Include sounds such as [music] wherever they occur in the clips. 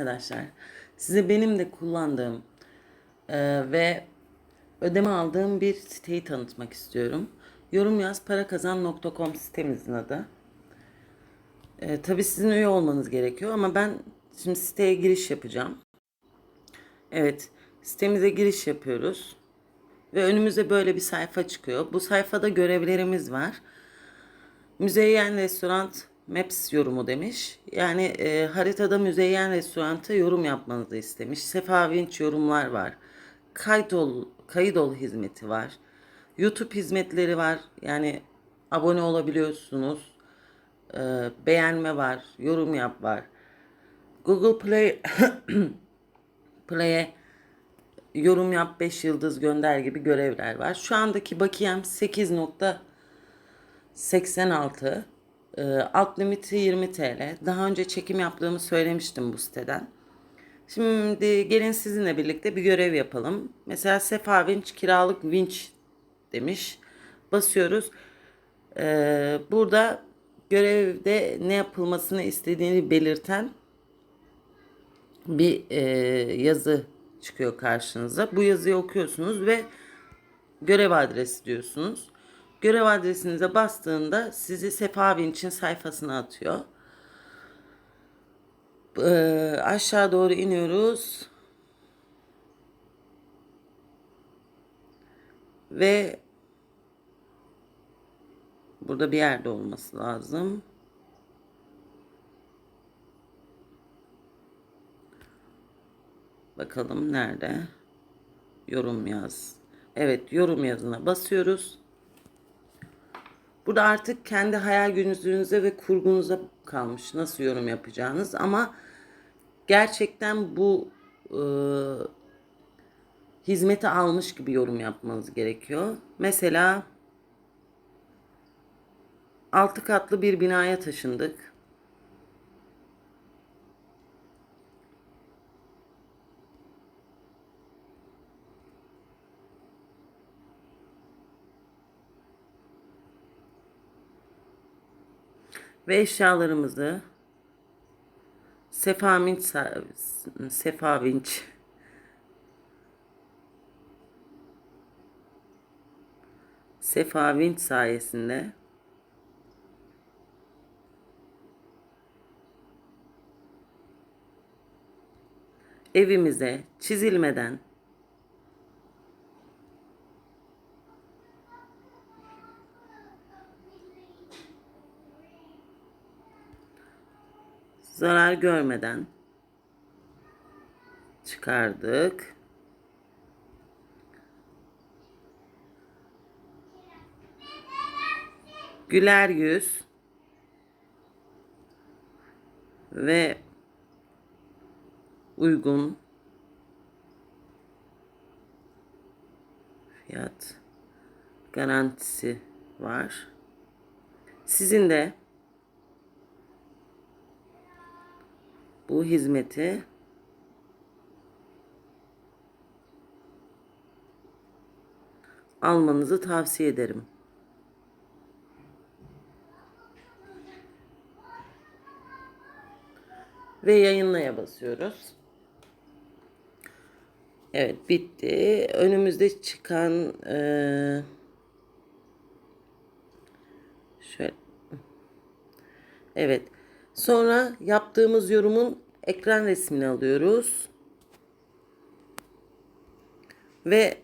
arkadaşlar. Size benim de kullandığım e, ve ödeme aldığım bir siteyi tanıtmak istiyorum. Yorumyazparakazan.com sitemizin adı. E, tabii sizin üye olmanız gerekiyor ama ben şimdi siteye giriş yapacağım. Evet, sitemize giriş yapıyoruz. Ve önümüze böyle bir sayfa çıkıyor. Bu sayfada görevlerimiz var. Müzeyyen Restoran Maps yorumu demiş. Yani e, haritada Müzeyyen Restorant'a yorum yapmanızı istemiş. Sefa Vinç yorumlar var. Kaydol, Kaydol hizmeti var. YouTube hizmetleri var. Yani abone olabiliyorsunuz. E, beğenme var. Yorum yap var. Google Play [coughs] Play'e yorum yap 5 yıldız gönder gibi görevler var. Şu andaki bakiyem 8.86. Ee, alt limiti 20 TL. Daha önce çekim yaptığımı söylemiştim bu siteden. Şimdi gelin sizinle birlikte bir görev yapalım. Mesela Sefa Vinç kiralık vinç demiş. Basıyoruz. Ee, burada görevde ne yapılmasını istediğini belirten bir e, yazı çıkıyor karşınıza. Bu yazıyı okuyorsunuz ve görev adresi diyorsunuz. Görev adresinize bastığında sizi Sefa Vinç'in sayfasına atıyor. Ee, aşağı doğru iniyoruz. Ve burada bir yerde olması lazım. Bakalım nerede? Yorum yaz. Evet, yorum yazına basıyoruz. Burada artık kendi hayal gücünüze ve kurgunuza kalmış nasıl yorum yapacağınız ama gerçekten bu e, hizmeti almış gibi yorum yapmanız gerekiyor. Mesela altı katlı bir binaya taşındık. Ve eşyalarımızı Sefa Vinç Sefa Vinç. Sefa Vinç sayesinde evimize çizilmeden zarar görmeden çıkardık. Güler yüz ve uygun fiyat garantisi var. Sizin de bu hizmeti almanızı tavsiye ederim. Ve yayınlaya basıyoruz. Evet bitti. Önümüzde çıkan eee şöyle Evet. Sonra yaptığımız yorumun ekran resmini alıyoruz. Ve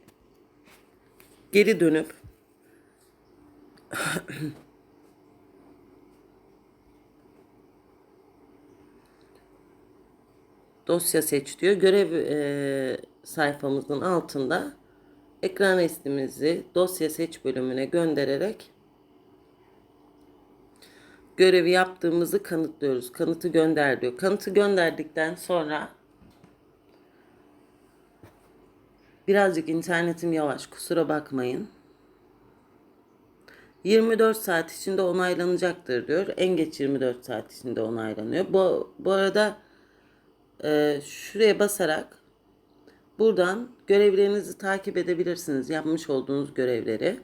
geri dönüp [coughs] dosya seç diyor. Görev e, sayfamızın altında ekran resmimizi dosya seç bölümüne göndererek görevi yaptığımızı kanıtlıyoruz. Kanıtı gönder diyor. Kanıtı gönderdikten sonra birazcık internetim yavaş kusura bakmayın. 24 saat içinde onaylanacaktır diyor. En geç 24 saat içinde onaylanıyor. Bu, bu arada e, şuraya basarak buradan görevlerinizi takip edebilirsiniz. Yapmış olduğunuz görevleri.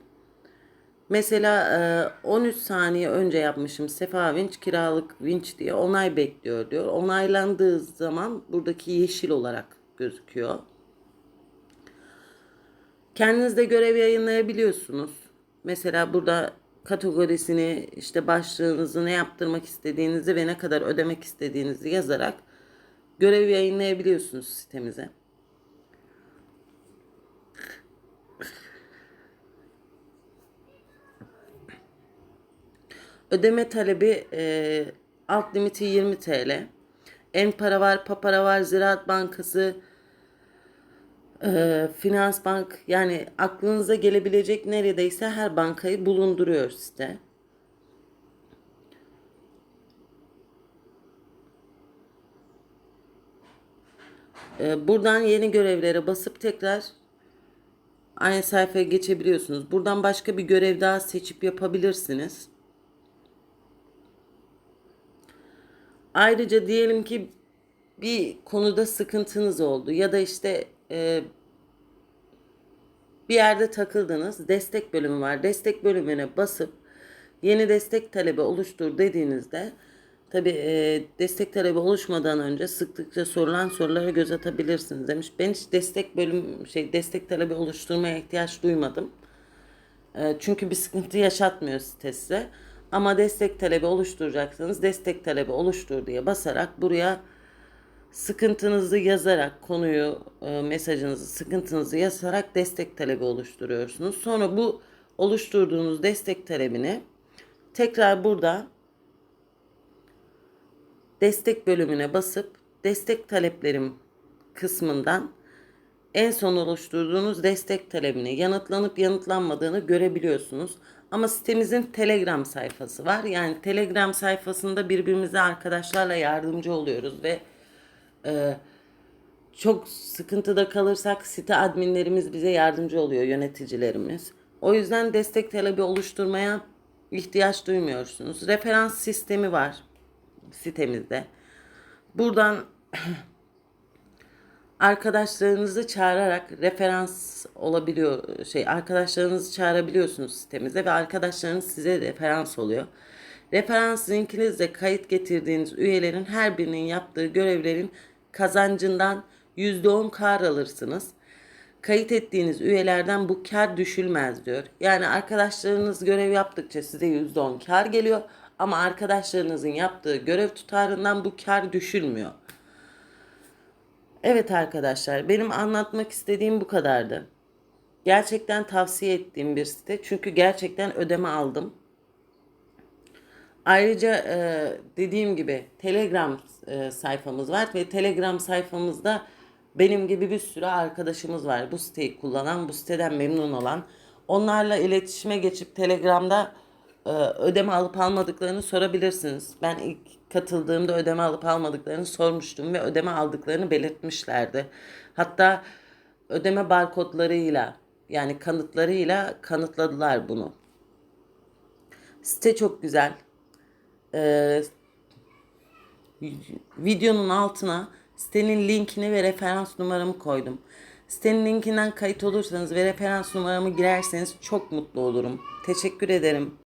Mesela e, 13 saniye önce yapmışım Sefa Vinç kiralık vinç diye onay bekliyor diyor. Onaylandığı zaman buradaki yeşil olarak gözüküyor. Kendiniz de görev yayınlayabiliyorsunuz. Mesela burada kategorisini, işte başlığınızı, ne yaptırmak istediğinizi ve ne kadar ödemek istediğinizi yazarak görev yayınlayabiliyorsunuz sitemize. Ödeme talebi e, alt limiti 20 TL. En para var, papara var, Ziraat Bankası, e, Finans Bank yani aklınıza gelebilecek neredeyse her bankayı bulunduruyor site. E, buradan yeni görevlere basıp tekrar aynı sayfaya geçebiliyorsunuz. Buradan başka bir görev daha seçip yapabilirsiniz. Ayrıca diyelim ki bir konuda sıkıntınız oldu ya da işte e, bir yerde takıldınız. Destek bölümü var. Destek bölümüne basıp yeni destek talebi oluştur dediğinizde tabi e, destek talebi oluşmadan önce sıklıkça sorulan sorulara göz atabilirsiniz demiş. Ben hiç destek bölüm şey destek talebi oluşturmaya ihtiyaç duymadım. E, çünkü bir sıkıntı yaşatmıyor site size. Ama destek talebi oluşturacaksanız destek talebi oluştur diye basarak buraya sıkıntınızı yazarak konuyu, e, mesajınızı, sıkıntınızı yazarak destek talebi oluşturuyorsunuz. Sonra bu oluşturduğunuz destek talebini tekrar burada destek bölümüne basıp destek taleplerim kısmından en son oluşturduğunuz destek talebini yanıtlanıp yanıtlanmadığını görebiliyorsunuz. Ama sitemizin Telegram sayfası var. Yani Telegram sayfasında birbirimize arkadaşlarla yardımcı oluyoruz ve e, çok sıkıntıda kalırsak site adminlerimiz bize yardımcı oluyor, yöneticilerimiz. O yüzden destek talebi oluşturmaya ihtiyaç duymuyorsunuz. Referans sistemi var sitemizde. Buradan arkadaşlarınızı çağırarak referans olabiliyor şey arkadaşlarınızı çağırabiliyorsunuz sitemize ve arkadaşlarınız size referans oluyor. Referans linkinizle kayıt getirdiğiniz üyelerin her birinin yaptığı görevlerin kazancından %10 kar alırsınız. Kayıt ettiğiniz üyelerden bu kar düşülmez diyor. Yani arkadaşlarınız görev yaptıkça size %10 kar geliyor ama arkadaşlarınızın yaptığı görev tutarından bu kar düşülmüyor. Evet arkadaşlar benim anlatmak istediğim bu kadardı. Gerçekten tavsiye ettiğim bir site. Çünkü gerçekten ödeme aldım. Ayrıca e, dediğim gibi Telegram e, sayfamız var ve Telegram sayfamızda benim gibi bir sürü arkadaşımız var. Bu siteyi kullanan, bu siteden memnun olan. Onlarla iletişime geçip Telegram'da ödeme alıp almadıklarını sorabilirsiniz. Ben ilk katıldığımda ödeme alıp almadıklarını sormuştum ve ödeme aldıklarını belirtmişlerdi. Hatta ödeme barkodlarıyla yani kanıtlarıyla kanıtladılar bunu. Site çok güzel. Ee, videonun altına sitenin linkini ve referans numaramı koydum. Sitenin linkinden kayıt olursanız ve referans numaramı girerseniz çok mutlu olurum. Teşekkür ederim.